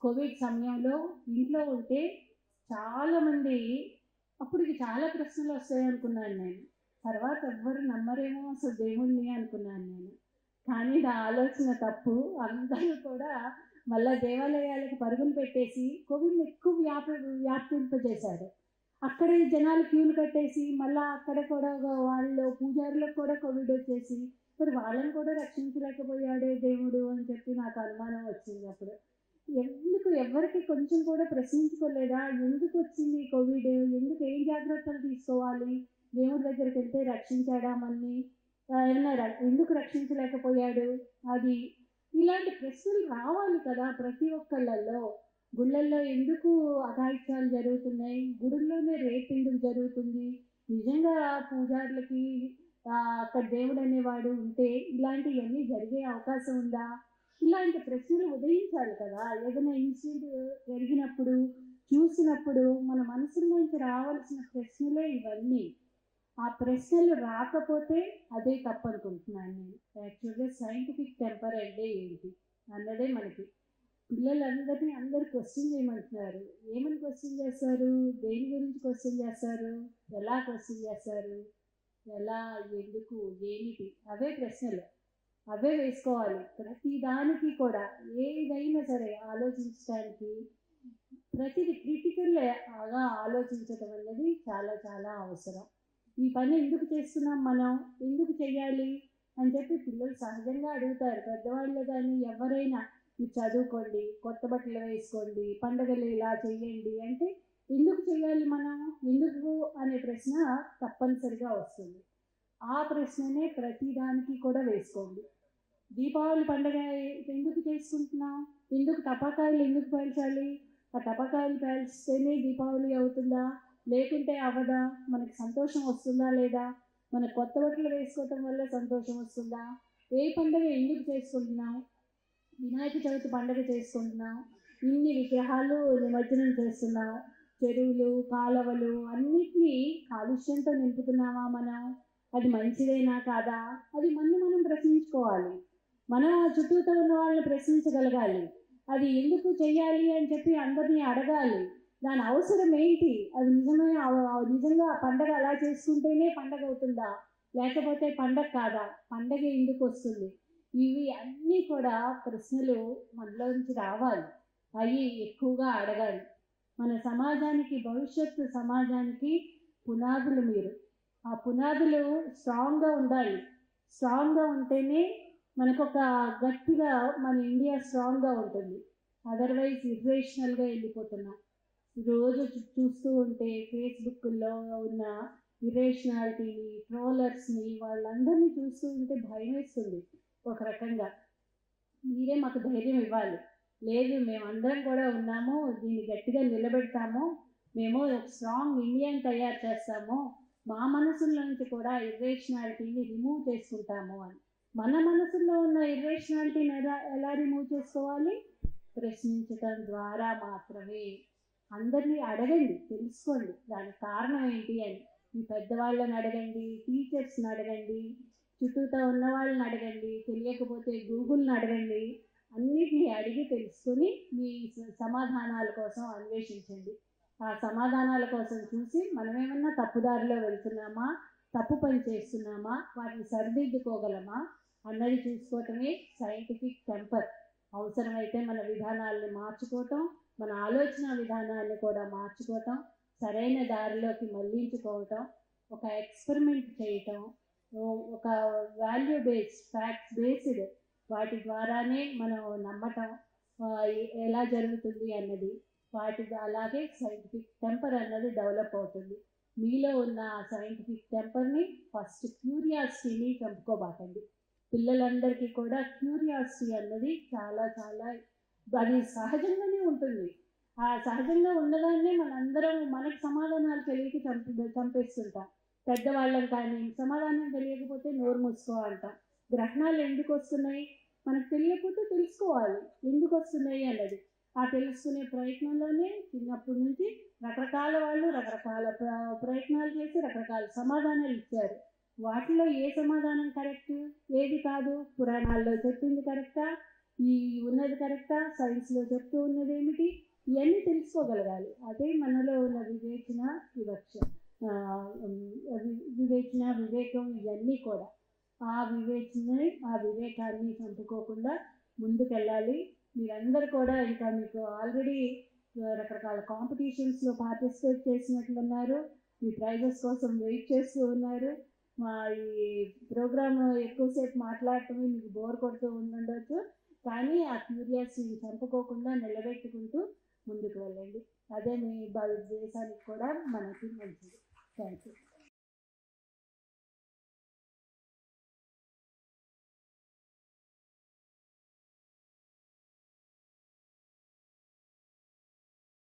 Covid సమయంలో ఇంట్లో ఉంటే చాలామంది అప్పటికి చాలా ప్రశ్నలు వస్తాయి అనుకున్నాను నేను. తర్వాత ఎవ్వరు నమ్మరేమో అసలు దేవుణ్ణి అనుకున్నాను నేను. కానీ నా ఆలోచన తప్పు. అందరూ కూడా మళ్ళా దేవాలయాలకు పరుగులు పెట్టేసి కోవిడ్ని ఎక్కువ వ్యాప వ్యాపింపజేశారు. అక్కడే జనాలు క్యూలు కట్టేసి మళ్ళీ అక్కడ కూడా వాళ్ళు పూజారులకు కూడా కోవిడ్ వచ్చేసి మరి వాళ్ళని కూడా రక్షించలేకపోయాడే దేవుడు అని చెప్పి నాకు అనుమానం వచ్చింది అప్పుడు. ఎందుకు ఎవరికి కొంచెం కూడా ప్రశ్నించుకోలేదా? ఎందుకు వచ్చింది కోవిడ్? ఎందుకు ఏం జాగ్రత్తలు తీసుకోవాలి? దేవుడి దగ్గరికి వెళ్తే రక్షించాడా మన్ని? ఏమన్నా ఎందుకు రక్షించలేకపోయాడు? అది ఇలాంటి ప్రశ్నలు రావాలి కదా ప్రతి ఒక్కళ్ళల్లో. గుళ్ళల్లో ఎందుకు అఘాయిత్యాలు జరుగుతున్నాయి? గుడుల్లోనే రేప్ ఎందుకు జరుగుతుంది? నిజంగా పూజారులకి అక్కడ దేవుడు అనేవాడు ఉంటే ఇలాంటివన్నీ జరిగే అవకాశం ఉందా? ఇలాంటి ప్రశ్నలు ఉదయించాలి కదా. ఏదైనా ఇన్సిడెంట్ జరిగినప్పుడు చూసినప్పుడు మన మనసులోంచి రావాల్సిన ప్రశ్నలే ఇవన్నీ. ఆ ప్రశ్నలు రాకపోతే అదే తప్పనుకుంటున్నాను నేను. యాక్చువల్గా సైంటిఫిక్ టెంపర్ అంటే ఏంటి? అన్నదే మనకి. పిల్లలందరినీ అందరు క్వశ్చన్ చేయమంటున్నారు. ఏమని క్వశ్చన్ చేస్తారు? దేని గురించి క్వశ్చన్ చేస్తారు? ఎలా క్వశ్చన్ చేస్తారు? ఎలా ఎందుకు ఏమిటి? అవే ప్రశ్నలు. అవే వేసుకోవాలి. ప్రతి దానికి కూడా ఏదైనా సరే ఆలోచించడానికి ప్రతిది క్రిటికల్గా ఆలోచించడం అనేది చాలా చాలా అవసరం. ఈ పని ఎందుకు చేస్తున్నాం మనం? ఎందుకు చేయాలి అని చెప్పి పిల్లలు సహజంగా అడుగుతారు. పెద్దవాళ్ళు కానీ ఎవరైనా మీరు చదువుకోండి కొత్త బట్టలు వేసుకోండి పండగలు ఇలా చేయండి అంటే ఎందుకు చేయాలి మనం? ఎందుకు అనే ప్రశ్న తప్పనిసరిగా వస్తుంది. ఆ ప్రశ్ననే ప్రతిదానికి కూడా వేసుకోండి. దీపావళి పండుగ ఎందుకు చేసుకుంటున్నాం ఎందుకు టపాకాయలు ఎందుకు పేల్చాలి? ఆ టపాకాయలు పేల్చితేనే దీపావళి అవుతుందా? లేకుంటే అవదా? మనకి సంతోషం వస్తుందా లేదా? మన కొత్త బట్టలు వేసుకోవటం వల్ల సంతోషం వస్తుందా? ఏ పండుగ ఎందుకు చేసుకుంటున్నాం వినాయక చవితి పండుగ చేసుకుంటున్నాం ఇన్ని విగ్రహాలు నిమజ్జనం చేస్తున్నాం చెరువులు కాలవలు అన్నిటినీ కాలుష్యంతో నింపుతున్నామా మనం? అది మంచిదేనా కాదా? అది మనం మనం ప్రశ్నించుకోవాలి. మన చుట్టూతో ఉన్న వాళ్ళని ప్రశ్నించగలగాలి. అది ఎందుకు చేయాలి అని చెప్పి అందరినీ అడగాలి. దాని అవసరం ఏంటి? అది నిజమే నిజంగా పండగ అలా చేసుకుంటేనే పండగ అవుతుందా? లేకపోతే పండగ కాదా? పండగ ఎందుకు వస్తుంది? ఇవి అన్నీ కూడా ప్రశ్నలు మనలో నుంచి రావాలి. అవి ఎక్కువగా అడగాలి. మన సమాజానికి భవిష్యత్తు సమాజానికి పునాదులు మీరు. ఆ పునాదులు స్ట్రాంగ్గా ఉండాలి. స్ట్రాంగ్గా ఉంటేనే మనకు ఒక గట్టిగా మన ఇండియా స్ట్రాంగ్గా ఉంటుంది. అదర్వైజ్ ఇర్రేషనల్గా వెళ్ళిపోతున్నాం. రోజు చూస్తూ ఉంటే ఫేస్బుక్లో ఉన్న ఇరేషనాలిటీని ట్రోలర్స్ని వాళ్ళందరినీ చూస్తూ ఉంటే భయం వేస్తుంది. ఒక రకంగా. మీరే మాకు ధైర్యం ఇవ్వాలి. లేదు మేమందరం కూడా ఉన్నాము దీన్ని గట్టిగా నిలబెడతాము మేము ఒక స్ట్రాంగ్ ఇండియన్ తయారు చేస్తాము మా మనసుల నుంచి కూడా ఇర్రేషనాలిటీని రిమూవ్ చేసుకుంటాము అని. మన మనసులో ఉన్న ఇర్రేషనాలిటీని ఎలా ఎలా రిమూవ్ చేసుకోవాలి? ప్రశ్నించటం ద్వారా మాత్రమే. అందరినీ అడగండి తెలుసుకోండి. దానికి కారణం ఏంటి అని. మీ పెద్దవాళ్ళని అడగండి టీచర్స్ని అడగండి చుట్టూతో ఉన్న వాళ్ళని అడగండి తెలియకపోతే గూగుల్ని అడగండి. అన్నిటినీ అడిగి తెలుసుకుని మీ సమాధానాల కోసం అన్వేషించండి. ఆ సమాధానాల కోసం చూసి మనమేమన్నా తప్పుదారిలో వెళ్తున్నామా? తప్పు పని చేస్తున్నామా? వాటిని సరిదిద్దుకోగలమా? అన్నది చూసుకోవటమే సైంటిఫిక్ టెంపర్ అవసరమైతే మన విధానాలను మార్చుకోవటం మన ఆలోచన విధానాన్ని కూడా మార్చుకోవటం సరైన దారిలోకి మళ్ళించుకోవటం ఒక ఎక్స్పెరిమెంట్ చేయటం ఒక వాల్యూ బేస్డ్ ఫ్యాక్ట్స్ బేస్డ్ వాటి ద్వారానే మనం నమ్మటం ఎలా జరుగుతుంది అన్నది వాటి అలాగే సైంటిఫిక్ టెంపర్ అన్నది డెవలప్ అవుతుంది. మీలో ఉన్న సైంటిఫిక్ టెంపర్ని ఫస్ట్ క్యూరియాసిటీని చంపుకోబాకండి పిల్లలందరికీ కూడా క్యూరియాసిటీ అన్నది చాలా చాలా అది సహజంగానే ఉంటుంది. ఆ సహజంగా ఉన్నదాన్నే మనందరం మనకి సమాధానాలు తెలియక చంపి చంపేస్తుంటాం. పెద్దవాళ్ళం కానీ సమాధానం తెలియకపోతే నోరు మూసుకో అంటాం. గ్రహణాలు ఎందుకు వస్తున్నాయి? మనకు తెలియకపోతే తెలుసుకోవాలి. ఎందుకు వస్తున్నాయి అన్నది. ఆ తెలుసుకునే ప్రయత్నంలోనే చిన్నప్పటి నుంచి రకరకాల వాళ్ళు రకరకాల ప్రయత్నాలు చేసి రకరకాల సమాధానాలు ఇచ్చారు. వాటిలో ఏ సమాధానం కరెక్ట్? ఏది కాదు? పురాణాల్లో చెప్పింది కరెక్టా? ఈ ఉన్నది కరెక్టా? సైన్స్లో చెప్తూ ఉన్నది ఏమిటి ఇవన్నీ తెలుసుకోగలగాలి. అదే మనలో ఉన్న వివేచన వివక్ష. వివేచన వివేకం ఇవన్నీ కూడా. ఆ వివేచన ఆ వివేకాన్ని చంపుకోకుండా ముందుకెళ్ళాలి. మీరందరూ కూడా ఇంకా మీకు ఆల్రెడీ రకరకాల కాంపిటీషన్స్లో పార్టిసిపేట్ చేసినట్లున్నారు. మీ ప్రైజెస్ కోసం వెయిట్ చేస్తూ ఉన్నారు. ఈ ప్రోగ్రామ్ ఎక్కువసేపు మాట్లాడటమే మీకు బోర్ కొడుతూ ఉండుండొచ్చు. కానీ ఆ క్యూరియాసిటీ చంపుకోకుండా నిలబెట్టుకుంటూ ముందుకు వెళ్ళండి. అదే మీ భారతదేశానికి కూడా మనకి మంచిది. Thank you